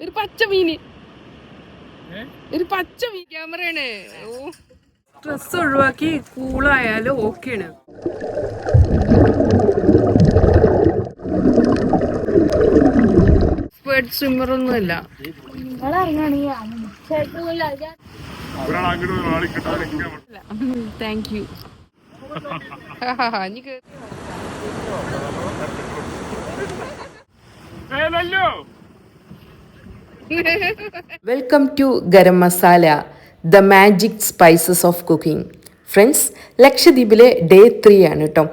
ഒരു പച്ച മീന് ഒരു പച്ച മീൻ. ക്യാമറയാണ്. ഓ. സ്ട്രെസ് ഒഴിവാക്കി കൂളായാലും ഓക്കെയാണ്. സ്പേർട്ട് സ്വിമ്മർ ഒന്നുമല്ല. താങ്ക് യു നീ കേ- welcome to garam masala the magic spices of cooking friends ലക്ഷദ്വീപിലെ ഡേ ത്രീ ആണ് കേട്ടോ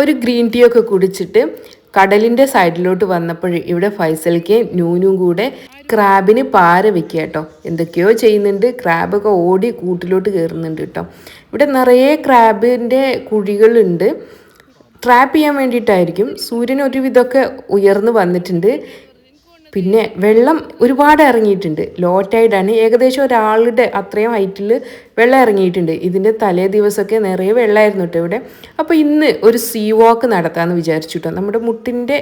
ഒരു ഗ്രീൻ ടീ ഒക്കെ കുടിച്ചിട്ട് കടലിന്റെ സൈഡിലോട്ട് വന്നപ്പോൾ ഇവിടെ ഫൈസൽക്ക് ന്യൂനും കൂടെ ക്രാബിന് പാര വെക്കുക കേട്ടോ എന്തൊക്കെയോ ചെയ്യുന്നുണ്ട്. ക്രാബൊക്കെ ഓടി കൂട്ടിലോട്ട് കയറുന്നുണ്ട് കേട്ടോ ഇവിടെ നിറയെ ക്രാബിന്റെ കുഴികളുണ്ട്. ട്രാപ്പ് ചെയ്യാൻ വേണ്ടിയിട്ടായിരിക്കും. സൂര്യൻ ഒരുവിധമൊക്കെ ഉയർന്നു വന്നിട്ടുണ്ട്. പിന്നെ വെള്ളം ഒരുപാട് ഇറങ്ങിയിട്ടുണ്ട്. ലോ ടൈഡാണ് ഏകദേശം ഒരാളുടെ അത്രയും ഹൈറ്റിൽ വെള്ളം ഇറങ്ങിയിട്ടുണ്ട്. ഇതിന്റെ തലേ ദിവസമൊക്കെ നിറയെ വെള്ളമായിരുന്നു കേട്ടോ ഇവിടെ. അപ്പോൾ ഇന്ന് ഒരു സീ വാക്ക് നടത്താമെന്ന് വിചാരിച്ചു കേട്ടോ. നമ്മുടെ മുട്ടിന്റെ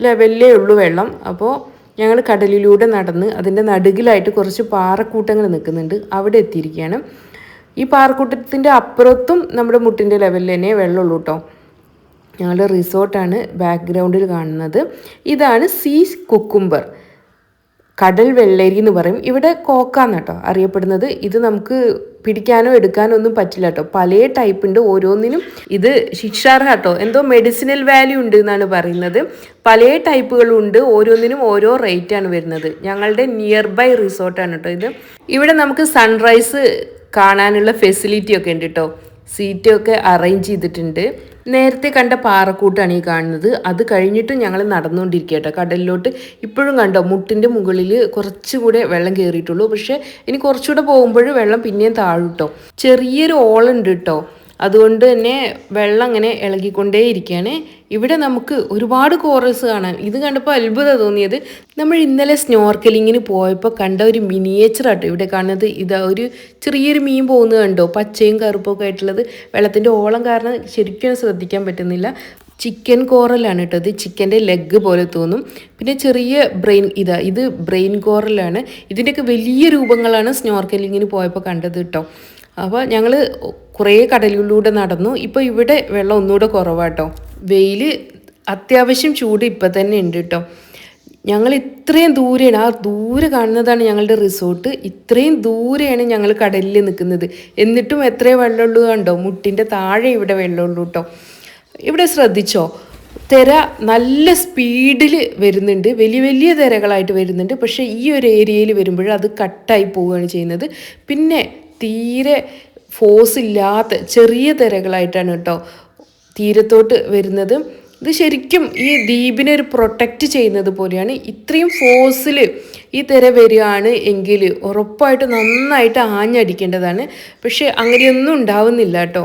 ലെവലിലേ ഉള്ളൂ വെള്ളം. അപ്പോൾ ഞങ്ങൾ കടലിലൂടെ നടന്ന് അതിന്റെ നടുകിലായിട്ട് കുറച്ച് പാറക്കൂട്ടങ്ങൾ നിൽക്കുന്നുണ്ട്. അവിടെ എത്തിയിരിക്കുകയാണ്. ഈ പാറക്കൂട്ടത്തിന്റെ അപ്പുറത്തും നമ്മുടെ മുട്ടിന്റെ ലെവലിൽ തന്നെ വെള്ളമുള്ളൂ കേട്ടോ. ഞങ്ങളുടെ റിസോർട്ടാണ് ബാക്ക്ഗ്രൗണ്ടിൽ കാണുന്നത്. ഇതാണ് സീ കുക്കുംബർ. കടൽ വെള്ളരി എന്ന് പറയും. ഇവിടെ കോക്കാന്ന് കേട്ടോ അറിയപ്പെടുന്നത്. ഇത് നമുക്ക് പിടിക്കാനോ എടുക്കാനോ ഒന്നും പറ്റില്ല കേട്ടോ പല ടൈപ്പ് ഉണ്ട്. ഓരോന്നിനും ഇത് ശിക്ഷാർഹ കേട്ടോ എന്തോ മെഡിസിനൽ വാല്യൂ ഉണ്ട് എന്നാണ് പറയുന്നത്. പല ടൈപ്പുകളുണ്ട് ഓരോന്നിനും ഓരോ റേറ്റ് ആണ് വരുന്നത്. ഞങ്ങളുടെ നിയർ ബൈ റിസോർട്ടാണ് കേട്ടോ ഇത്. ഇവിടെ നമുക്ക് സൺറൈസ് കാണാനുള്ള ഫെസിലിറ്റി ഒക്കെ ഉണ്ട് കേട്ടോ സീറ്റൊക്കെ അറേഞ്ച് ചെയ്തിട്ടുണ്ട്. നേരത്തെ കണ്ട പാറക്കൂട്ടാണ് ഈ കാണുന്നത്. അത് കഴിഞ്ഞിട്ട് ഞങ്ങൾ നടന്നുകൊണ്ടിരിക്കുക കടലിലോട്ട് ഇപ്പോഴും കണ്ടോ മുട്ടിന്റെ മുകളിൽ കുറച്ചുകൂടെ വെള്ളം കയറിയിട്ടുള്ളൂ പക്ഷേ ഇനി കുറച്ചുകൂടെ പോകുമ്പോൾ വെള്ളം പിന്നെയും താഴും കേട്ടോ ചെറിയൊരു ഓളുണ്ട് കേട്ടോ അതുകൊണ്ട് തന്നെ വെള്ളം അങ്ങനെ ഇളകിക്കൊണ്ടേ ഇരിക്കുകയാണ്. ഇവിടെ നമുക്ക് ഒരുപാട് കോറൽസ് കാണാൻ. ഇത് കണ്ടപ്പോൾ അത്ഭുതം തോന്നിയത്. നമ്മൾ ഇന്നലെ സ്നോർക്കലിങ്ങിന് പോയപ്പോൾ കണ്ട ഒരു മിനിയേച്ചർ ആട്ടോ ഇവിടെ കാണുന്നത്. ഇതാ ഒരു ചെറിയൊരു മീൻ പോകുന്നത് കണ്ടോ? പച്ചയും കറുപ്പും ഒക്കെ ആയിട്ടുള്ളത്. വെള്ളത്തിന്റെ ഓളം കാരണം ശരിക്കും ശ്രദ്ധിക്കാൻ പറ്റുന്നില്ല. ചിക്കൻ കോറലാണ് കേട്ടോ. ഇത് ചിക്കന്റെ ലെഗ് പോലെ തോന്നും. പിന്നെ ചെറിയ ബ്രെയിൻ ഇതാ ഇത് ബ്രെയിൻ കോറലാണ് ഇതിന്റെയൊക്കെ വലിയ രൂപങ്ങളാണ് സ്നോർക്കലിങ്ങിന് പോയപ്പോൾ കണ്ടത് കേട്ടോ. അപ്പോൾ ഞങ്ങൾ കുറേ കടലിലൂടെ നടന്നു. ഇപ്പോൾ ഇവിടെ വെള്ളം ഒന്നുകൂടെ കുറവാട്ടോ. വെയിൽ അത്യാവശ്യം ചൂട് ഇപ്പം തന്നെ ഉണ്ട് കേട്ടോ ഞങ്ങൾ ഇത്രയും ദൂരെയാണ് ആ ദൂരെ കാണുന്നതാണ് ഞങ്ങളുടെ റിസോർട്ട്. ഇത്രയും ദൂരെയാണ് ഞങ്ങൾ കടലിൽ നിൽക്കുന്നത്. എന്നിട്ടും എത്രയും വെള്ളമുള്ളൂ കണ്ടോ? മുട്ടിന്റെ താഴെ ഇവിടെ വെള്ളമുള്ളൂ കേട്ടോ ഇവിടെ ശ്രദ്ധിച്ചോ? തിര നല്ല സ്പീഡിൽ വരുന്നുണ്ട്. വലിയ വലിയ തിരകളായിട്ട് വരുന്നുണ്ട്. പക്ഷേ ഈ ഒരു ഏരിയയിൽ വരുമ്പോൾ അത് കട്ടായി പോവുകയാണ് ചെയ്യുന്നത്. പിന്നെ തീരെ ഫോഴ്സ് ഇല്ലാത്ത ചെറിയ തിരകളായിട്ടാണ് കേട്ടോ തീരത്തോട്ട് വരുന്നത്. ഇത് ശരിക്കും ഈ ദ്വീപിനെ ഒരു പ്രൊട്ടക്റ്റ് ചെയ്യുന്നത് പോലെയാണ്. ഇത്രയും ഫോഴ്സിൽ ഈ തിര വരികയാണ് എങ്കിൽ ഉറപ്പായിട്ട് നന്നായിട്ട് ആഞ്ഞടിക്കേണ്ടതാണ്. പക്ഷേ അങ്ങനെയൊന്നും ഉണ്ടാവുന്നില്ല കേട്ടോ.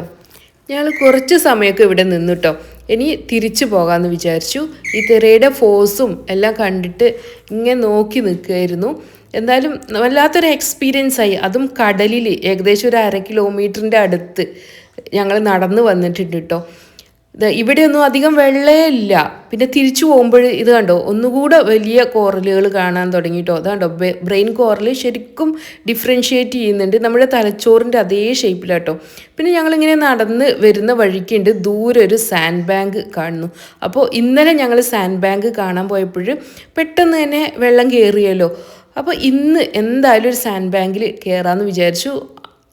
ഞങ്ങൾ കുറച്ച് സമയമൊക്കെ ഇവിടെ നിന്നു കേട്ടോ. ഇനി തിരിച്ചു പോകാമെന്ന് വിചാരിച്ചു. ഈ തിരയുടെ ഫോഴ്സും എല്ലാം കണ്ടിട്ട് ഇങ്ങനെ നോക്കി നിൽക്കുകയായിരുന്നു. എന്തായാലും വല്ലാത്തൊരു എക്സ്പീരിയൻസ് ആയി. അതും കടലിൽ ഏകദേശം ഒരു അര കിലോമീറ്ററിന്റെ അടുത്ത് ഞങ്ങൾ നടന്നു വന്നിട്ടുണ്ട് കേട്ടോ ഇത് ഇവിടെയൊന്നും അധികം വെള്ളേ ഇല്ല പിന്നെ തിരിച്ചു പോകുമ്പോൾ ഇത് കണ്ടോ? ഒന്നുകൂടെ വലിയ കോറലുകൾ കാണാൻ തുടങ്ങിയിട്ടോ കണ്ടോ? ബ്രെയിൻ കോറൽ ശരിക്കും ഡിഫറൻഷ്യേറ്റ് ചെയ്യുന്നുണ്ട്. നമ്മുടെ തലച്ചോറിന്റെ അതേ ഷേപ്പിലാട്ടോ പിന്നെ ഞങ്ങളിങ്ങനെ നടന്ന് വരുന്ന വഴിക്കുണ്ട്. ദൂരെ ഒരു സാൻഡ് ബാങ്ക് കാണുന്നു. അപ്പോൾ ഇന്നലെ ഞങ്ങൾ സാൻഡ് ബാങ്ക് കാണാൻ പോയപ്പോൾ പെട്ടെന്ന് തന്നെ വെള്ളം കയറിയല്ലോ അപ്പോൾ ഇന്ന് എന്തായാലും ഒരു സാൻഡ് ബാങ്കിൽ കയറാമെന്ന് വിചാരിച്ചു.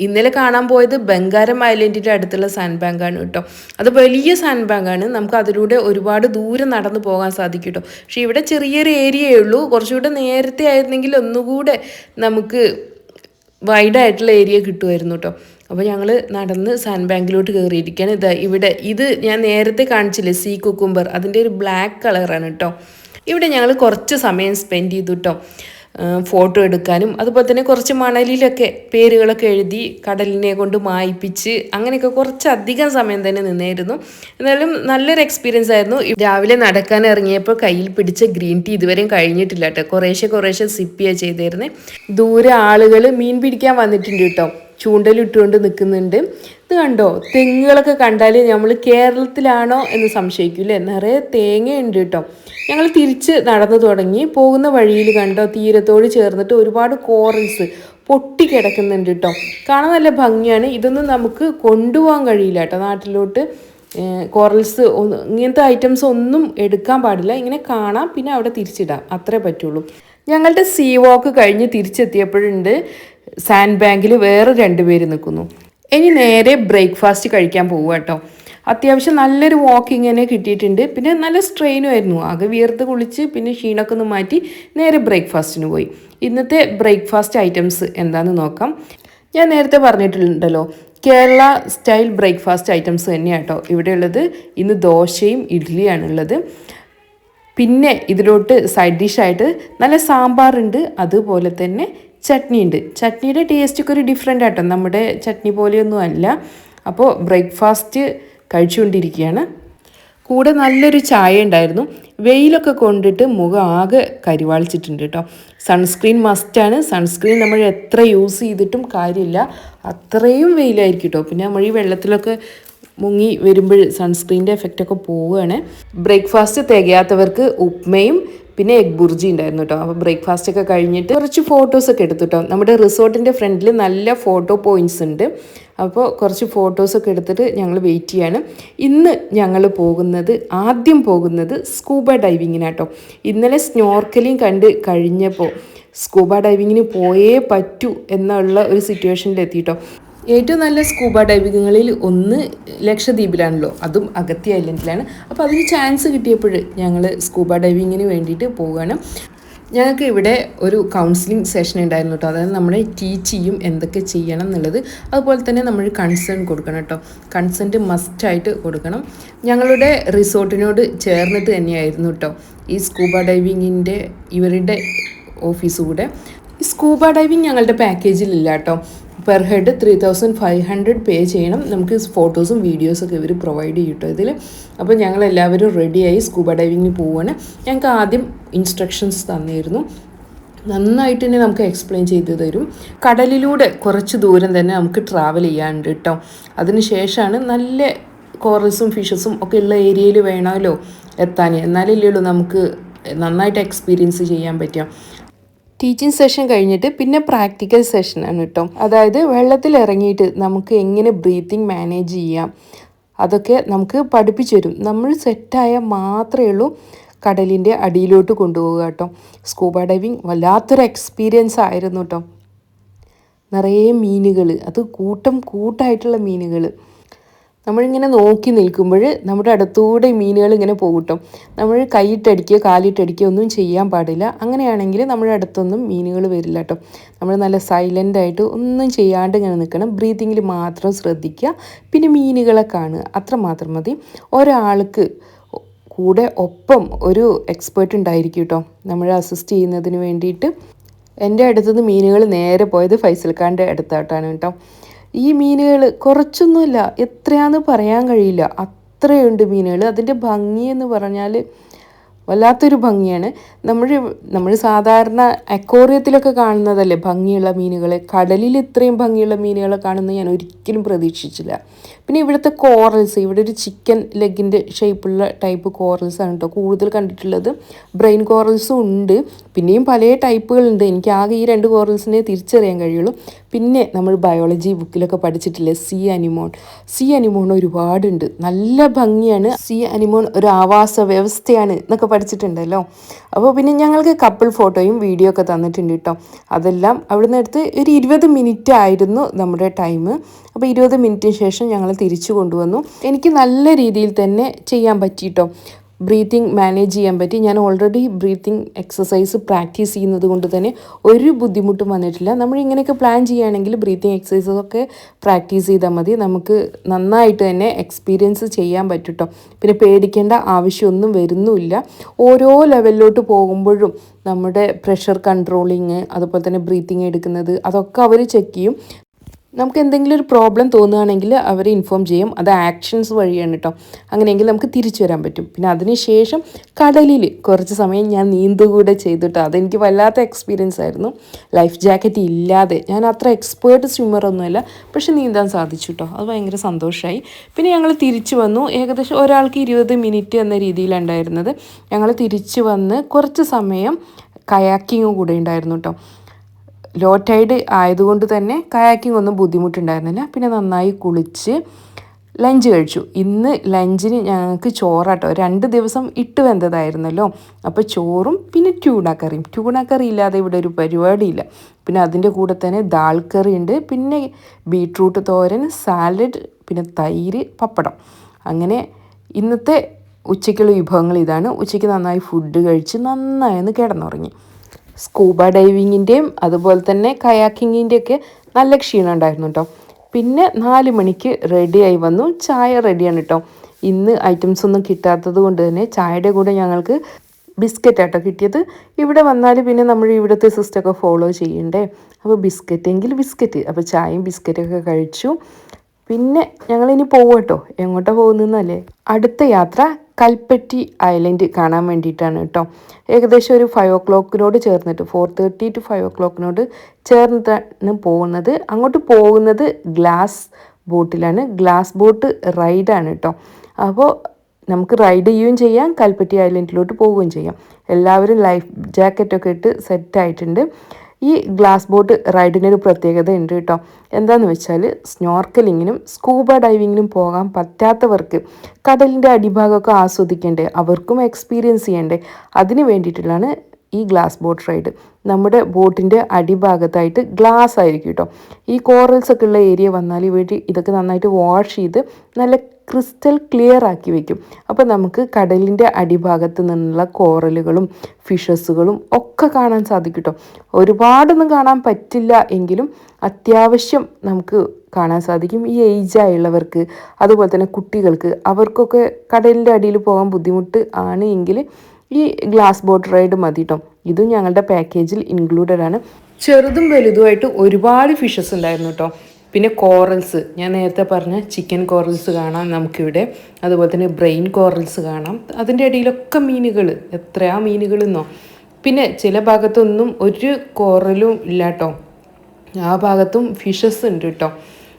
ഇന്നലെ കാണാൻ പോയത് ബംഗാരം ഐലൻഡിന്റെ അടുത്തുള്ള സാൻഡ് ബാങ്കാണ് കേട്ടോ. അത് വലിയ സാൻഡ് ബാങ്കാണ് നമുക്ക് അതിലൂടെ ഒരുപാട് ദൂരം നടന്നു പോകാൻ സാധിക്കും കേട്ടോ. പക്ഷേ ഇവിടെ ചെറിയൊരു ഏരിയയേ ഉള്ളൂ. കുറച്ചുകൂടെ നേരത്തെ ആയിരുന്നെങ്കിൽ ഒന്നുകൂടെ നമുക്ക് വൈഡായിട്ടുള്ള ഏരിയ കിട്ടുമായിരുന്നു കേട്ടോ. അപ്പോൾ ഞങ്ങൾ നടന്ന് സാൻഡ് ബാങ്കിലോട്ട് കയറിയിരിക്കുകയാണ് ഇതാ ഇവിടെ ഇത് ഞാൻ നേരത്തെ കാണിച്ചില്ലേ സീ കുക്കുംബർ അതിന്റെ ഒരു ബ്ലാക്ക് കളറാണ് കേട്ടോ. ഇവിടെ ഞങ്ങൾ കുറച്ച് സമയം സ്പെൻഡ് ചെയ്തു കേട്ടോ. ഫോട്ടോ എടുക്കാനും അതുപോലെ തന്നെ കുറച്ച് മണലിലൊക്കെ പേരുകളൊക്കെ എഴുതി കടലിനെ കൊണ്ട് മായിപ്പിച്ച് അങ്ങനെയൊക്കെ കുറച്ചധികം സമയം തന്നെ നിന്നായിരുന്നു. എന്നാലും നല്ലൊരു എക്സ്പീരിയൻസ് ആയിരുന്നു. രാവിലെ നടക്കാൻ ഇറങ്ങിയപ്പോൾ കയ്യിൽ പിടിച്ച ഗ്രീൻ ടീ ഇതുവരെയും കഴിഞ്ഞിട്ടില്ല കേട്ടോ. കുറേശ്ശെ കുറേശ്ശെ സിപ്പിയാണ് ചെയ്തിരുന്നത് ദൂരെ ആളുകൾ മീൻ പിടിക്കാൻ വന്നിട്ടുണ്ട് കേട്ടോ. ചൂണ്ടലിട്ടുകൊണ്ട് നിൽക്കുന്നുണ്ട്. ഇത് കണ്ടോ? തെങ്ങുകളൊക്കെ കണ്ടാൽ നമ്മൾ കേരളത്തിലാണോ എന്ന് സംശയിക്കൂലേ നിറയെ തേങ്ങയുണ്ട് കേട്ടോ. ഞങ്ങൾ തിരിച്ച് നടന്നു തുടങ്ങി. പോകുന്ന വഴിയിൽ കണ്ടോ? തീരത്തോട് ചേർന്നിട്ട് ഒരുപാട് കോറൽസ് പൊട്ടിക്കിടക്കുന്നുണ്ട് കേട്ടോ. കാണാൻ നല്ല ഭംഗിയാണ്. ഇതൊന്നും നമുക്ക് കൊണ്ടുപോകാൻ കഴിയില്ല കേട്ടോ. നാട്ടിലോട്ട് കോറൽസ് ഇങ്ങനത്തെ ഐറ്റംസ് ഒന്നും എടുക്കാൻ പാടില്ല. ഇങ്ങനെ കാണാം പിന്നെ അവിടെ തിരിച്ചിടാം. അത്രേ പറ്റുള്ളൂ. ഞങ്ങളുടെ സീ വോക്ക് കഴിഞ്ഞ് തിരിച്ചെത്തിയപ്പോഴുണ്ട്. സാൻഡ് ബാങ്കിൽ വേറെ രണ്ടുപേര് നിൽക്കുന്നു. ഇനി നേരെ ബ്രേക്ക്ഫാസ്റ്റ് കഴിക്കാൻ പോവുക കേട്ടോ. അത്യാവശ്യം നല്ലൊരു വാക്കിംഗ് തന്നെ കിട്ടിയിട്ടുണ്ട്. പിന്നെ നല്ല സ്ട്രെയിനും ആയിരുന്നു. ആകെ വിയർത്ത് കുളിച്ച് പിന്നെ ക്ഷീണമൊക്കെ ഒന്ന് മാറ്റി നേരെ ബ്രേക്ക്ഫാസ്റ്റിന് പോയി. ഇന്നത്തെ ബ്രേക്ക്ഫാസ്റ്റ് ഐറ്റംസ് എന്താണെന്ന് നോക്കാം. ഞാൻ നേരത്തെ പറഞ്ഞിട്ടുണ്ടല്ലോ കേരള സ്റ്റൈൽ ബ്രേക്ക്ഫാസ്റ്റ് ഐറ്റംസ് തന്നെയാണ് കേട്ടോ ഇവിടെയുള്ളത്. ഇന്ന് ദോശയും ഇഡ്ഡലിയാണുള്ളത് പിന്നെ ഇതിലോട്ട് സൈഡ് ഡിഷായിട്ട് നല്ല സാമ്പാറുണ്ട്. അതുപോലെ തന്നെ ചട്നി ഉണ്ട്. ചട്നിയുടെ ടേസ്റ്റൊക്കെ ഒരു ഡിഫറെന്റ് ആട്ടോ. നമ്മുടെ ചട്നി പോലെയൊന്നും അല്ല. അപ്പോൾ ബ്രേക്ക്ഫാസ്റ്റ് കഴിച്ചുകൊണ്ടിരിക്കുകയാണ്. കൂടെ നല്ലൊരു ചായ ഉണ്ടായിരുന്നു. വെയിലൊക്കെ കൊണ്ടിട്ട് മുഖം ആകെ കരിവാളിച്ചിട്ടുണ്ട് കേട്ടോ. സൺസ്ക്രീൻ മസ്റ്റാണ് സൺസ്ക്രീൻ നമ്മൾ എത്ര യൂസ് ചെയ്തിട്ടും കാര്യമില്ല. അത്രയും വെയിലായിരിക്കും കേട്ടോ. പിന്നെ നമ്മൾ ഈ വെള്ളത്തിലൊക്കെ മുങ്ങി വരുമ്പോൾ സൺസ്ക്രീന്റെ എഫക്റ്റ് ഒക്കെ പോവുകയാണ്. ബ്രേക്ക്ഫാസ്റ്റ് തികയാത്തവർക്ക് ഉപ്മയും പിന്നെ എഗ് ബുർജി ഉണ്ടായിരുന്നു കേട്ടോ അപ്പോൾ ബ്രേക്ക്ഫാസ്റ്റ് ഒക്കെ കഴിഞ്ഞിട്ട് കുറച്ച് ഫോട്ടോസ് ഒക്കെ എടുത്തു കേട്ടോ നമ്മുടെ റിസോർട്ടിന്റെ ഫ്രണ്ടിൽ നല്ല ഫോട്ടോ പോയിന്റ്സ് ഉണ്ട്. അപ്പോൾ കുറച്ച് ഫോട്ടോസൊക്കെ എടുത്തിട്ട് ഞങ്ങൾ വെയിറ്റ് ചെയ്യാണ്. ഇന്ന് ഞങ്ങൾ പോകുന്നത് ആദ്യം പോകുന്നത് സ്കൂബ ഡൈവിങ്ങിനാട്ടോ ഇന്നലെ സ്നോർക്കലിങ് കണ്ട് കഴിഞ്ഞപ്പോൾ സ്കൂബ ഡൈവിങ്ങിന് പോയേ പറ്റൂ എന്നുള്ള ഒരു സിറ്റുവേഷനിൽ എത്തിയിട്ടോ ഏറ്റവും നല്ല സ്കൂബ ഡൈവിങ്ങുകളിൽ ഒന്ന് ലക്ഷദ്വീപിലാണല്ലോ. അതും അഗത്തി ഐലൻഡിലാണ്. അപ്പോൾ അതിന് ചാൻസ് കിട്ടിയപ്പോൾ ഞങ്ങൾ സ്കൂബ ഡൈവിങ്ങിന് വേണ്ടിയിട്ട് പോവുകയാണ്. ഞങ്ങൾക്ക് ഇവിടെ ഒരു കൗൺസിലിംഗ് സെഷൻ ഉണ്ടായിരുന്നു കേട്ടോ അതായത് നമ്മളെ ടീച്ച് ചെയ്യും എന്തൊക്കെ ചെയ്യണം എന്നുള്ളത്. അതുപോലെ തന്നെ നമ്മൾ കൺസേൺ കൊടുക്കണം കേട്ടോ കൺസെന്റ് മസ്റ്റായിട്ട് കൊടുക്കണം. ഞങ്ങളുടെ റിസോർട്ടിനോട് ചേർന്നിട്ട് തന്നെയായിരുന്നു കേട്ടോ ഈ സ്കൂബ ഡൈവിങ്ങിന്റെ ഇവരുടെ ഓഫീസ് കൂടെ. സ്കൂബ ഡൈവിങ് ഞങ്ങളുടെ പാക്കേജിലില്ല കേട്ടോ per head three thousand five hundred pay ചെയ്യണം. നമുക്ക് ഫോട്ടോസും വീഡിയോസൊക്കെ ഇവർ പ്രൊവൈഡ് ചെയ്യും കേട്ടോ ഇതിൽ അപ്പോൾ ഞങ്ങൾ എല്ലാവരും റെഡിയായി സ്കൂബ ഡൈവിങ്ങിന് പോവുകയാണ് ഞങ്ങൾക്ക് ആദ്യം ഇൻസ്ട്രക്ഷൻസ് തന്നിരുന്നു. നന്നായിട്ട് തന്നെ നമുക്ക് എക്സ്പ്ലെയിൻ ചെയ്ത് തരും. കടലിലൂടെ കുറച്ച് ദൂരം തന്നെ നമുക്ക് ട്രാവൽ ചെയ്യാനുണ്ട് കേട്ടോ അതിന് ശേഷമാണ് നല്ല കോറൽസും ഫിഷസും ഒക്കെ ഉള്ള ഏരിയയിൽ വേണമല്ലോ എത്താൻ. എന്നാലല്ലേ ഉള്ളൂ നമുക്ക് നന്നായിട്ട് എക്സ്പീരിയൻസ് ചെയ്യാൻ പറ്റുക. ടീച്ചിങ് സെഷൻ കഴിഞ്ഞിട്ട് പിന്നെ പ്രാക്ടിക്കൽ സെഷനാണ് കേട്ടോ അതായത് വെള്ളത്തിൽ ഇറങ്ങിയിട്ട് നമുക്ക് എങ്ങനെ ബ്രീത്തിങ് മാനേജ് ചെയ്യാം. അതൊക്കെ നമുക്ക് പഠിപ്പിച്ചു തരും. നമ്മൾ സെറ്റായാൽ മാത്രമേ ഉള്ളൂ കടലിന്റെ അടിയിലോട്ട് കൊണ്ടുപോകുക കേട്ടോ സ്കൂബ ഡൈവിങ് വല്ലാത്തൊരു എക്സ്പീരിയൻസ് ആയിരുന്നു കേട്ടോ നിറയെ മീനുകൾ അത് കൂട്ടം കൂട്ടായിട്ടുള്ള മീനുകൾ. നമ്മളിങ്ങനെ നോക്കി നിൽക്കുമ്പോൾ നമ്മുടെ അടുത്തൂടെ മീനുകൾ ഇങ്ങനെ പോകട്ടും നമ്മൾ കൈയിട്ടടിക്കുക കാലിട്ടടിക്കുക ഒന്നും ചെയ്യാൻ പാടില്ല. അങ്ങനെയാണെങ്കിൽ നമ്മുടെ അടുത്തൊന്നും മീനുകൾ വരില്ല കേട്ടോ. നമ്മൾ നല്ല സൈലന്റ് ആയിട്ട് ഒന്നും ചെയ്യാണ്ട് ഇങ്ങനെ നിൽക്കണം. ബ്രീതിങ്ങിൽ മാത്രം ശ്രദ്ധിക്കുക. പിന്നെ മീനുകളെ കാണുക. അത്ര മാത്രം മതി. ഒരാൾക്ക് കൂടെ ഒപ്പം ഒരു എക്സ്പേർട്ട് ഉണ്ടായിരിക്കും കേട്ടോ. നമ്മളെ അസിസ്റ്റ് ചെയ്യുന്നതിന് വേണ്ടിയിട്ട്. എന്റെ അടുത്തുനിന്ന് മീനുകൾ നേരെ പോയത് ഫൈസൽ ഖാന്റെ അടുത്തായിട്ടാണ് കേട്ടോ. ഈ മീനുകൾ കുറച്ചൊന്നുമല്ല എത്രയാന്ന് പറയാൻ കഴിയില്ല. അത്രയുണ്ട് മീനുകൾ അതിന്റെ ഭംഗി എന്ന് പറഞ്ഞാൽ വല്ലാത്തൊരു ഭംഗിയാണ്. നമ്മൾ നമ്മൾ സാധാരണ അക്വോറിയത്തിലൊക്കെ കാണുന്നതല്ലേ ഭംഗിയുള്ള മീനുകളെ? കടലിൽ ഇത്രയും ഭംഗിയുള്ള മീനുകളെ കാണുന്നത് ഞാൻ ഒരിക്കലും പ്രതീക്ഷിച്ചില്ല. പിന്നെ ഇവിടുത്തെ കോറൽസ് ഇവിടെ ഒരു ചിക്കൻ ലെഗിന്റെ ഷേപ്പുള്ള ടൈപ്പ് കോറൽസ് ആണ് കേട്ടോ കൂടുതൽ കണ്ടിട്ടുള്ളത്. ബ്രെയിൻ കോറൽസും ഉണ്ട്. പിന്നെയും പല ടൈപ്പുകളുണ്ട്. എനിക്ക് ആകെ ഈ രണ്ട് കോറൽസിനെ തിരിച്ചറിയാൻ കഴിയുള്ളൂ. പിന്നെ നമ്മൾ ബയോളജി ബുക്കിലൊക്കെ പഠിച്ചിട്ടില്ലേ? Sea anemone. സി അനിമോൺ ഒരുപാടുണ്ട്. നല്ല ഭംഗിയാണ്. സി അനിമോൺ ഒരു ആവാസ വ്യവസ്ഥയാണ് എന്നൊക്കെ പഠിച്ചിട്ടുണ്ടല്ലോ. അപ്പോൾ പിന്നെ ഞങ്ങൾക്ക് കപ്പിൾ ഫോട്ടോയും വീഡിയോ ഒക്കെ തന്നിട്ടുണ്ട് കേട്ടോ. അതെല്ലാം അവിടുന്ന് എടുത്ത് ഒരു ഇരുപത് മിനിറ്റ് ആയിരുന്നു നമ്മുടെ ടൈം. അപ്പോൾ ഇരുപത് മിനിറ്റിന് ശേഷം ഞങ്ങൾ തിരിച്ചു കൊണ്ടുവന്നു. എനിക്ക് നല്ല രീതിയിൽ തന്നെ ചെയ്യാൻ പറ്റിയിട്ടോ ബ്രീത്തിങ് മാനേജ് ചെയ്യാൻ പറ്റി. ഞാൻ ഓൾറെഡി ബ്രീത്തിങ് എക്സസൈസ് പ്രാക്ടീസ് ചെയ്യുന്നത് കൊണ്ട് തന്നെ ഒരു ബുദ്ധിമുട്ടും വന്നിട്ടില്ല. നമ്മൾ ഇങ്ങനെയൊക്കെ പ്ലാൻ ചെയ്യുകയാണെങ്കിൽ ബ്രീത്തിങ് എക്സസൈസൊക്കെ പ്രാക്ടീസ് ചെയ്താൽ മതി. നമുക്ക് നന്നായിട്ട് തന്നെ എക്സ്പീരിയൻസ് ചെയ്യാൻ പറ്റും പിന്നെ പേടിക്കേണ്ട ആവശ്യമൊന്നും വരുന്നുമില്ല. ഓരോ ലെവലിലോട്ട് പോകുമ്പോഴും നമ്മുടെ പ്രഷർ കൺട്രോളിങ് അതുപോലെ തന്നെ ബ്രീത്തിങ് എടുക്കുന്നത് അതൊക്കെ അവർ ചെക്ക് ചെയ്യും. നമുക്ക് എന്തെങ്കിലും ഒരു പ്രോബ്ലം തോന്നുകയാണെങ്കിൽ അവരെ ഇൻഫോം ചെയ്യും. അത് ആക്ഷൻസ് വഴിയാണ് കേട്ടോ അങ്ങനെയെങ്കിൽ നമുക്ക് തിരിച്ചു വരാൻ പറ്റും. പിന്നെ അതിനുശേഷം കടലിൽ കുറച്ച് സമയം ഞാൻ നീന്തുകൂടെ ചെയ്തിട്ട് അതെനിക്ക് വല്ലാത്ത എക്സ്പീരിയൻസ് ആയിരുന്നു. ലൈഫ് ജാക്കറ്റ് ഇല്ലാതെ. ഞാൻ അത്ര എക്സ്പേർട്ട് സ്വിമ്മറൊന്നുമല്ല പക്ഷെ നീന്താൻ സാധിച്ചു കേട്ടോ അത് ഭയങ്കര സന്തോഷമായി പിന്നെ ഞങ്ങൾ തിരിച്ചു വന്നു. ഏകദേശം ഒരാൾക്ക് ഇരുപത് മിനിറ്റ് എന്ന രീതിയിലുണ്ടായിരുന്നത്. ഞങ്ങൾ തിരിച്ചു വന്ന് കുറച്ച് സമയം കയാക്കിങ് കൂടെ ഉണ്ടായിരുന്നു കേട്ടോ ലോ ടൈഡ് ആയതുകൊണ്ട് തന്നെ കയാക്കിംഗ് ഒന്നും ബുദ്ധിമുട്ടുണ്ടായിരുന്നില്ല. പിന്നെ നന്നായി കുളിച്ച് ലഞ്ച് കഴിച്ചു. ഇന്ന് ലഞ്ചിന് ഞങ്ങൾക്ക് ചോറാട്ടോ. രണ്ട് ദിവസം ഇട്ട് വെന്തതായിരുന്നല്ലോ. അപ്പോൾ ചോറും പിന്നെ ട്യൂണ കറിയും. ട്യൂണ കറി ഇല്ലാതെ ഇവിടെ ഒരു പരിപാടിയില്ല. പിന്നെ അതിന്റെ കൂടെ തന്നെ ദാൽ കറി ഉണ്ട്. പിന്നെ ബീട്രൂട്ട് തോരൻ സാലഡ് പിന്നെ തൈര് പപ്പടം. അങ്ങനെ ഇന്നത്തെ ഉച്ചയ്ക്കുള്ള വിഭവങ്ങൾ ഇതാണ്. ഉച്ചയ്ക്ക് നന്നായി ഫുഡ് കഴിച്ച് നന്നായി ഒന്ന് കിടന്നുറങ്ങി. സ്കൂബ ഡൈവിങ്ങിന്റെയും അതുപോലെ തന്നെ കയാക്കിങ്ങിന്റെയൊക്കെ നല്ല ക്ഷീണം ഉണ്ടായിരുന്നു കേട്ടോ പിന്നെ നാല് മണിക്ക് റെഡിയായി വന്നു. ചായ റെഡിയാണ് കേട്ടോ ഇന്ന് ഐറ്റംസ് ഒന്നും കിട്ടാത്തത് കൊണ്ട് തന്നെ ചായയുടെ കൂടെ ഞങ്ങൾക്ക് ബിസ്ക്കറ്റ് ആട്ടോ കിട്ടിയത്. ഇവിടെ വന്നാൽ പിന്നെ നമ്മൾ ഇവിടുത്തെ സിസ്റ്റൊക്കെ ഫോളോ ചെയ്യണ്ടേ? അപ്പോൾ ബിസ്ക്കറ്റ് എങ്കിൽ ബിസ്ക്കറ്റ് അപ്പോൾ ചായയും ബിസ്ക്കറ്റൊക്കെ കഴിച്ചു. പിന്നെ ഞങ്ങളിനി പോവും കേട്ടോ എങ്ങോട്ടാണ് പോകുന്നതെന്നല്ലേ? അടുത്ത യാത്ര കൽപ്പറ്റി ഐലൻഡ് കാണാൻ വേണ്ടിയിട്ടാണ് കേട്ടോ. ഏകദേശം ഒരു ഫൈവ് ഒ ക്ലോക്കിനോട് ചേർന്നിട്ട് four thirty to five o ക്ലോക്കിനോട് ചേർന്നിട്ടാണ് പോകുന്നത്. അങ്ങോട്ട് പോകുന്നത് ഗ്ലാസ് ബോട്ടിലാണ്. ഗ്ലാസ് ബോട്ട് റൈഡാണ് കേട്ടോ. അപ്പോൾ നമുക്ക് റൈഡ് ചെയ്യുകയും ചെയ്യാം കൽപ്പറ്റി ഐലൻഡിലോട്ട് പോവുകയും ചെയ്യാം. എല്ലാവരും ലൈഫ് ജാക്കറ്റൊക്കെ ഇട്ട് സെറ്റായിട്ടുണ്ട് ഈ ഗ്ലാസ് ബോട്ട് റൈഡിനൊരു പ്രത്യേകത ഉണ്ട് കേട്ടോ. എന്താണെന്ന് വെച്ചാൽ സ്നോർക്കലിങ്ങിനും സ്കൂബ ഡൈവിങ്ങിനും പോകാൻ പറ്റാത്തവർക്ക് കടലിന്റെ അടിഭാഗമൊക്കെ ആസ്വദിക്കേണ്ടേ അവർക്കും എക്സ്പീരിയൻസ് ചെയ്യണ്ടേ അതിന് വേണ്ടിയിട്ടുള്ളതാണ് ഈ ഗ്ലാസ് ബോട്ട് റൈഡ്. നമ്മുടെ ബോട്ടിന്റെ അടിഭാഗത്തായിട്ട് ഗ്ലാസ് ആയിരിക്കും കേട്ടോ. ഈ കോറൽസ് ഒക്കെ ഉള്ള ഏരിയ വന്നാൽ ഇവർ ഇതൊക്കെ നന്നായിട്ട് വാഷ് ചെയ്ത് നല്ല ക്രിസ്റ്റൽ ക്ലിയർ ആക്കി വെക്കും. അപ്പോൾ നമുക്ക് കടലിന്റെ അടിഭാഗത്ത് നിന്നുള്ള കോറലുകളും ഫിഷസുകളും ഒക്കെ കാണാൻ സാധിക്കും ഒരുപാടൊന്നും കാണാൻ പറ്റില്ല എങ്കിലും അത്യാവശ്യം നമുക്ക് കാണാൻ സാധിക്കും ഈ ഏജ് ആയുള്ളവർക്ക് അതുപോലെ തന്നെ കുട്ടികൾക്ക്. അവർക്കൊക്കെ കടലിന്റെ അടിയിൽ പോകാൻ ബുദ്ധിമുട്ട് ആണ് എങ്കിൽ ഈ ഗ്ലാസ് ബോട്ട് റൈഡ് മതി കേട്ടോ ഇതും ഞങ്ങളുടെ പാക്കേജിൽ ഇൻക്ലൂഡഡ് ആണ്. ചെറുതും വലുതുമായിട്ട് ഒരുപാട് ഫിഷസ് ഉണ്ടായിരുന്നു കേട്ടോ പിന്നെ കോറൽസ് ഞാൻ നേരത്തെ പറഞ്ഞ ചിക്കൻ കോറൽസ് കാണാം നമുക്കിവിടെ. അതുപോലെ തന്നെ ബ്രെയിൻ കോറൽസ് കാണാം. അതിന്റെ ഇടയിലൊക്കെ മീനുകൾ. എത്രയാ മീനുകളെന്നോ. പിന്നെ ചില ഭാഗത്തൊന്നും ഒരു കോറലും ഇല്ല കേട്ടോ ആ ഭാഗത്തും ഫിഷസ് ഉണ്ട് കേട്ടോ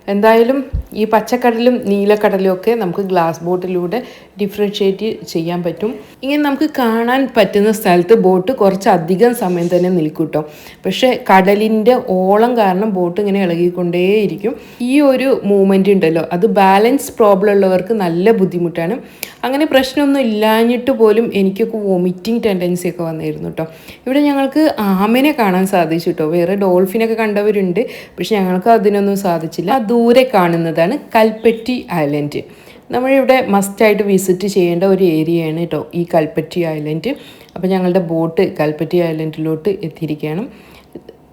എന്തായാലും ഈ പച്ചക്കടലും നീലക്കടലും ഒക്കെ നമുക്ക് ഗ്ലാസ് ബോട്ടിലൂടെ ഡിഫറൻഷ്യേറ്റ് ചെയ്യാൻ പറ്റും. ഇങ്ങനെ നമുക്ക് കാണാൻ പറ്റുന്ന സ്ഥലത്ത് ബോട്ട് കുറച്ചധികം സമയം തന്നെ നിൽക്കും കേട്ടോ പക്ഷേ കടലിന്റെ ഓളം കാരണം ബോട്ട് ഇങ്ങനെ ഇളകിക്കൊണ്ടേയിരിക്കും. ഈ ഒരു മൂവ്മെന്റ് ഉണ്ടല്ലോ അത് ബാലൻസ് പ്രോബ്ലം ഉള്ളവർക്ക് നല്ല ബുദ്ധിമുട്ടാണ്. അങ്ങനെ പ്രശ്നമൊന്നും ഇല്ലാഞ്ഞിട്ട് പോലും എനിക്കൊക്കെ വോമിറ്റിംഗ് ടെൻഡൻസി ഒക്കെ വന്നിരുന്നു കേട്ടോ ഇവിടെ ഞങ്ങൾക്ക് ആമനെ കാണാൻ സാധിച്ചു കേട്ടോ വേറെ ഡോൾഫിനൊക്കെ കണ്ടവരുണ്ട് പക്ഷെ ഞങ്ങൾക്ക് അതിനൊന്നും സാധിച്ചില്ല. ദൂരെ കാണുന്നതാണ് കൽപ്പറ്റി ഐലൻഡ് നമ്മളിവിടെ മസ്റ്റായിട്ട് വിസിറ്റ് ചെയ്യേണ്ട ഒരു ഏരിയയാണ് കേട്ടോ ഈ കൽപ്പറ്റി ഐലൻഡ് അപ്പോൾ ഞങ്ങളുടെ ബോട്ട് കൽപ്പറ്റി ഐലൻഡിലോട്ട് എത്തിയിരിക്കുകയാണ്.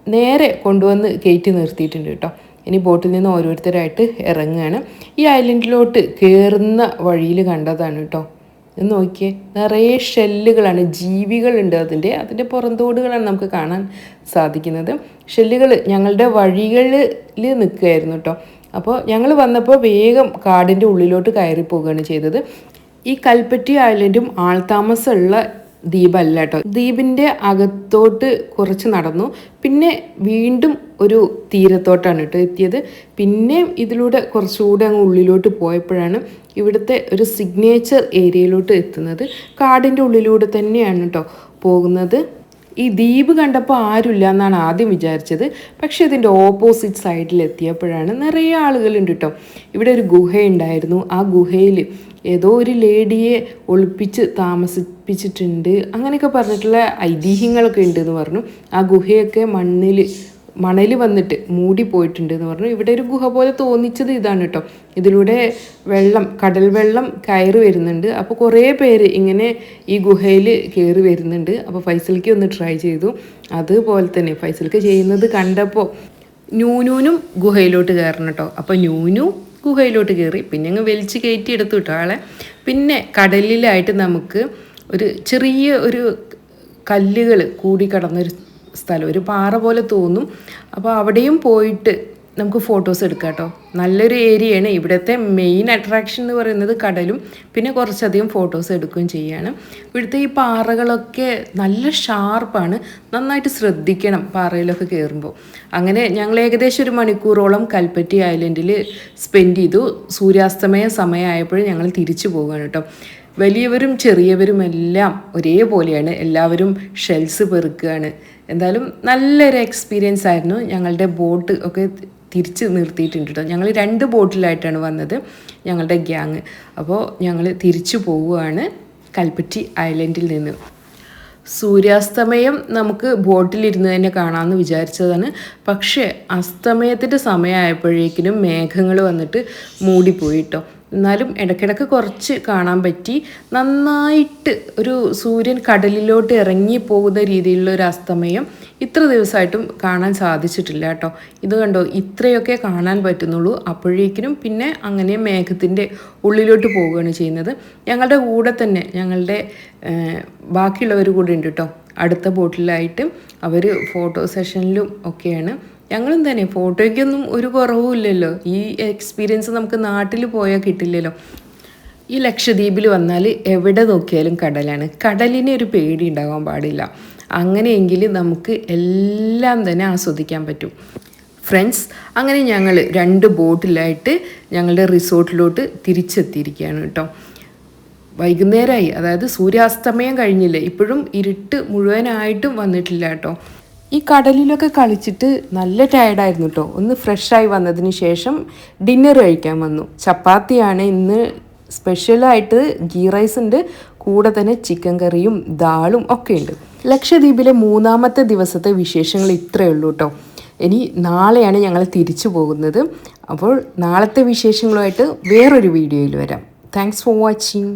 നേരെ കൊണ്ടുവന്ന് കയറ്റി നിർത്തിയിട്ടുണ്ട് കേട്ടോ ഇനി ബോട്ടിൽ നിന്ന് ഓരോരുത്തരായിട്ട് ഇറങ്ങുകയാണ്. ഈ ഐലൻഡിലോട്ട് കയറുന്ന വഴിയിൽ കണ്ടതാണ് കേട്ടോ ഇത് നോക്കിയേ നിറയെ ഷെല്ലുകളാണ് ജീവികളുണ്ട് അതിന്റെ. അതിന്റെ പുറന്തോടുകളാണ് നമുക്ക് കാണാൻ സാധിക്കുന്നത്. ഷെല്ലുകൾ ഞങ്ങളുടെ വഴികളിൽ നിൽക്കുകയായിരുന്നു കേട്ടോ അപ്പോൾ ഞങ്ങൾ വന്നപ്പോൾ വേഗം കാടിന്റെ ഉള്ളിലോട്ട് കയറി പോവുകയാണ് ചെയ്തത്. ഈ കൽപ്പറ്റി ഐലൻഡും ആൾതാമസമുള്ള ദ്വീപല്ല കേട്ടോ. ദ്വീപിന്റെ അകത്തോട്ട് കുറച്ച് നടന്നു. പിന്നെ വീണ്ടും ഒരു തീരത്തോട്ടാണ് കേട്ടോ എത്തിയത്. പിന്നെ ഇതിലൂടെ കുറച്ചുകൂടെ അങ്ങ് ഉള്ളിലോട്ട് പോയപ്പോഴാണ് ഇവിടുത്തെ ഒരു സിഗ്നേച്ചർ ഏരിയയിലോട്ട് എത്തുന്നത്. കാടിന്റെ ഉള്ളിലൂടെ തന്നെയാണ് കേട്ടോ പോകുന്നത്. ഈ ദ്വീപ് കണ്ടപ്പോൾ ആരുമില്ല എന്നാണ് ആദ്യം വിചാരിച്ചത്. പക്ഷേ ഇതിന്റെ ഓപ്പോസിറ്റ് സൈഡിൽ എത്തിയപ്പോഴാണ് നിറയെ ആളുകളുണ്ട് കേട്ടോ ഇവിടെ ഒരു ഗുഹയുണ്ടായിരുന്നു. ആ ഗുഹയിൽ ഏതോ ഒരു ലേഡിയെ ഒളിപ്പിച്ച് താമസിപ്പിച്ചിട്ടുണ്ട്. അങ്ങനെയൊക്കെ പറഞ്ഞിട്ടുള്ള ഐതിഹ്യങ്ങളൊക്കെ ഉണ്ടെന്ന് പറഞ്ഞു. ആ ഗുഹയൊക്കെ മണ്ണിൽ മണൽ വന്നിട്ട് മൂടി പോയിട്ടുണ്ട് എന്ന് പറഞ്ഞു. ഇവിടെ ഒരു ഗുഹ പോലെ തോന്നിച്ചത് ഇതാണ് കേട്ടോ ഇതിലൂടെ വെള്ളം കടൽ വെള്ളം കയറി വരുന്നുണ്ട്. അപ്പോൾ കുറേ പേര് ഇങ്ങനെ ഈ ഗുഹയിൽ കയറി വരുന്നുണ്ട്. അപ്പോൾ ഫൈസൽക്ക് ഒന്ന് ട്രൈ ചെയ്തു. അതുപോലെ തന്നെ ഫൈസൽക്ക് ചെയ്യുന്നത് കണ്ടപ്പോൾ ന്യൂനൂനും ഗുഹയിലോട്ട് കയറണം കേട്ടോ അപ്പോൾ ന്യൂനു ഗുഹയിലോട്ട് കയറി. പിന്നെ അങ്ങ് വലിച്ച് കയറ്റി എടുത്തു കേട്ടോ ആളെ. പിന്നെ കടലിലായിട്ട് നമുക്ക് ഒരു ചെറിയ ഒരു കല്ലുകൾ കൂടി കടന്നൊരു സ്ഥലം. ഒരു പാറ പോലെ തോന്നും. അപ്പോൾ അവിടെയും പോയിട്ട് നമുക്ക് ഫോട്ടോസ് എടുക്കാം കേട്ടോ. നല്ലൊരു ഏരിയയാണ് ഇവിടുത്തെ മെയിൻ അട്രാക്ഷൻ എന്ന് പറയുന്നത് കടലും. പിന്നെ കുറച്ചധികം ഫോട്ടോസ് എടുക്കുകയും ചെയ്യുകയാണ് ഇവിടുത്തെ ഈ പാറകളൊക്കെ നല്ല ഷാർപ്പാണ് നന്നായിട്ട് ശ്രദ്ധിക്കണം പാറയിലൊക്കെ കയറുമ്പോൾ അങ്ങനെ ഞങ്ങൾ ഏകദേശം ഒരു മണിക്കൂറോളം കൽപ്പറ്റി ഐലൻഡിൽ സ്പെൻഡ് ചെയ്തു. സൂര്യാസ്തമയ സമയമായപ്പോഴും ഞങ്ങൾ തിരിച്ചു പോവുകയാണ് കേട്ടോ. വലിയവരും ചെറിയവരും എല്ലാം ഒരേപോലെയാണ്. എല്ലാവരും ഷെൽസ് പെറുക്കുകയാണ്. എന്തായാലും നല്ലൊരു എക്സ്പീരിയൻസ് ആയിരുന്നു. ഞങ്ങളുടെ ബോട്ട് ഒക്കെ തിരിച്ച് നിർത്തിയിട്ടുണ്ട് കേട്ടോ ഞങ്ങൾ രണ്ട് ബോട്ടിലായിട്ടാണ് വന്നത് ഞങ്ങളുടെ ഗ്യാങ് അപ്പോൾ ഞങ്ങൾ തിരിച്ചു പോവുകയാണ് കൽപ്പറ്റി ഐലൻഡിൽ നിന്ന്. സൂര്യാസ്തമയം നമുക്ക് ബോട്ടിലിരുന്ന് തന്നെ കാണാമെന്ന് വിചാരിച്ചതാണ്. പക്ഷേ അസ്തമയത്തിന്റെ സമയമായപ്പോഴേക്കിനും മേഘങ്ങൾ വന്നിട്ട് മൂടിപ്പോയി കേട്ടോ എന്നാലും ഇടയ്ക്കിടയ്ക്ക് കുറച്ച് കാണാൻ പറ്റി. നന്നായിട്ട് ഒരു സൂര്യൻ കടലിലോട്ട് ഇറങ്ങി പോകുന്ന രീതിയിലുള്ള ഒരു അസ്തമയം ഇത്ര ദിവസമായിട്ടും കാണാൻ സാധിച്ചിട്ടില്ല കേട്ടോ. ഇത് കണ്ടോ? ഇത്രയൊക്കെ കാണാൻ പറ്റുന്നുള്ളൂ. അപ്പോഴേക്കിനും പിന്നെ അങ്ങനെ മേഘത്തിന്റെ ഉള്ളിലോട്ട് പോവുകയാണ് ചെയ്യുന്നത്. ഞങ്ങളുടെ കൂടെ തന്നെ ഞങ്ങളുടെ ബാക്കിയുള്ളവർ കൂടെ ഉണ്ട് കേട്ടോ. അടുത്ത ബോട്ടിലായിട്ട് അവർ ഫോട്ടോ സെഷനിലും ഒക്കെയാണ്. ഞങ്ങളും തന്നെ ഫോട്ടോയ്ക്കൊന്നും ഒരു കുറവുമില്ലല്ലോ ഈ എക്സ്പീരിയൻസ് നമുക്ക് നാട്ടിൽ പോയാൽ കിട്ടില്ലല്ലോ. ഈ ലക്ഷദ്വീപിൽ വന്നാൽ എവിടെ നോക്കിയാലും കടലാണ്. കടലിന് ഒരു പേടി ഉണ്ടാകാൻ പാടില്ല. അങ്ങനെയെങ്കിൽ നമുക്ക് എല്ലാം തന്നെ ആസ്വദിക്കാൻ പറ്റും. ഫ്രണ്ട്സ് അങ്ങനെ ഞങ്ങൾ രണ്ട് ബോട്ടിലായിട്ട് ഞങ്ങളുടെ റിസോർട്ടിലോട്ട് തിരിച്ചെത്തിയിരിക്കുകയാണ് കേട്ടോ. വൈകുന്നേരമായി അതായത് സൂര്യാസ്തമയം കഴിഞ്ഞില്ല. ഇപ്പോഴും ഇരുട്ട് മുഴുവനായിട്ടും വന്നിട്ടില്ല കേട്ടോ. ഈ കടലിലൊക്കെ കളിച്ചിട്ട് നല്ല ടയർഡായിരുന്നു കേട്ടോ ഒന്ന് ഫ്രഷായി വന്നതിന് ശേഷം ഡിന്നർ കഴിക്കാൻ വന്നു. ചപ്പാത്തിയാണ് ഇന്ന് സ്പെഷ്യലായിട്ട് ഗീ റൈസ് ഉണ്ട്. കൂടെ തന്നെ ചിക്കൻ കറിയും ദാളും ഒക്കെ ഉണ്ട്. ലക്ഷദ്വീപിലെ മൂന്നാമത്തെ ദിവസത്തെ വിശേഷങ്ങൾ ഇത്രയേ ഉള്ളൂ കേട്ടോ ഇനി നാളെയാണ് ഞങ്ങൾ തിരിച്ചു പോകുന്നത്. അപ്പോൾ നാളത്തെ വിശേഷങ്ങളുമായിട്ട് വേറൊരു വീഡിയോയിൽ വരാം. Thanks for watching